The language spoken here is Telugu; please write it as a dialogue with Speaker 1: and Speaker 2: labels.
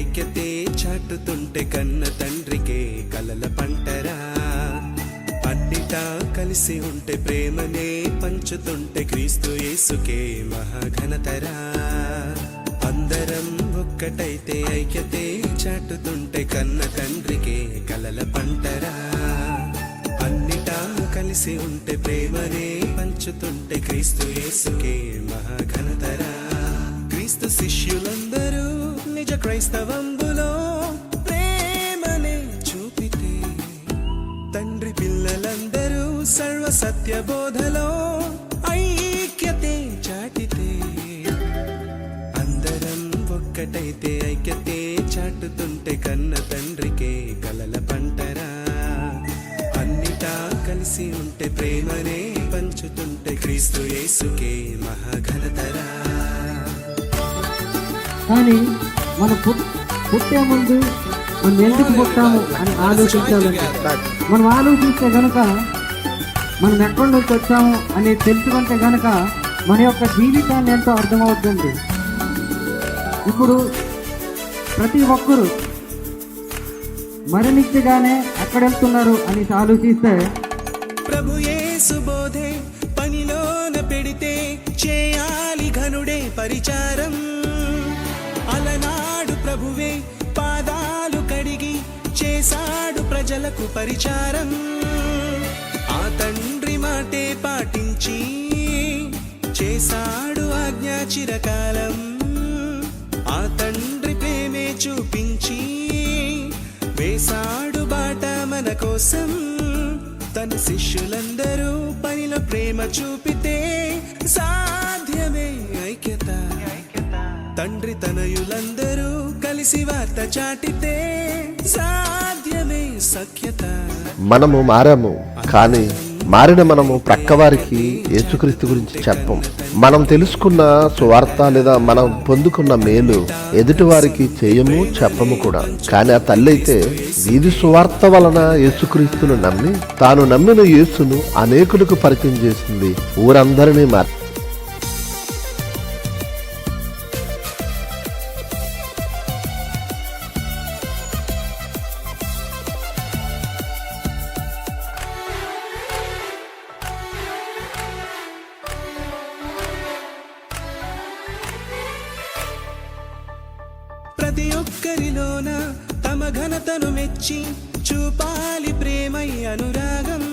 Speaker 1: ఐక్యతే చాటుతుంటే కన్న తండ్రికే కలల పంటరా. అన్నిటా కలిసి ఉంటే ప్రేమనే పంచుతుంటే క్రీస్తు యేసుకే మహాఘనతరా. అందరం ఒక్కటైతే ఐక్యతే చాటుతుంటే కన్న తండ్రికే కలల పంటరా. అన్నిటా కలిసి ఉంటే ప్రేమనే పంచుతుంటే క్రీస్తు యేసుకే మహాఘనతరా. క్రీస్తు శిష్యులందరూ క్రైస్తవంబులో ప్రేమనే చూపితే తండ్రి పిల్లలందరూ సర్వ సత్య బోధలో ఐక్యతే చాటితే అందరం ఒక్కటైతే ఐక్యతే చాటుతుంటే కన్న తండ్రికే కలల పంటరా. అన్నిటా కలిసి ఉంటే ప్రేమనే పంచుతుంటే క్రీస్తు యేసుకే మహాఘనతరా.
Speaker 2: కానీ మన పుట్టే ముందు మనం ఎందుకు పుట్టాము అని ఆలోచించాలంటే మనం ఆలోచిస్తే కనుక మనం ఎక్కడి నుంచి వచ్చాము అని తెలుసుకుంటే కనుక మన యొక్క జీవితాన్ని ఎంతో అర్థమవుతుంది. ఇప్పుడు ప్రతి ఒక్కరూ మరణించగానే ఎక్కడ వెళ్తున్నారు అని ఆలోచిస్తే
Speaker 1: ప్రభు యేసు పనిలోన పెడితే చేయాలి ఘనుడే పరిచారం. చేశాడు ప్రజలకు పరిచారం. ఆ తండ్రి మాటే పాటించి చేశాడు ఆజ్ఞా చిరకాలం. ఆ తండ్రి ప్రేమే చూపించి వేశాడు బాట మన కోసం. తన శిష్యులందరూ పనిలో ప్రేమ చూపితే సాధ్యమే ఐక్యత. తండ్రి తనయులందరూ కలిసి వార్త చాటితే
Speaker 3: మనము మారాము కానీ మారిన మనము ప్రక్కవారికి యేసుక్రీస్తు గురించి చెప్పం. మనం తెలుసుకున్న సువార్త లేదా మనం పొందుకున్న మేలు ఎదుటివారికి చేయము చెప్పము కూడా. కానీ ఆ తల్లి అయితే వీధి సువార్త వలన యేసుక్రీస్తును నమ్మి తాను నమ్మిన యేసును అనేకులకు పరిచయం చేసింది. ఊరందరినీ మార్చి
Speaker 1: ప్రతి ఒక్కరిలోన తమ ఘనతను మెచ్చి చూపాలి ప్రేమై అనురాగం.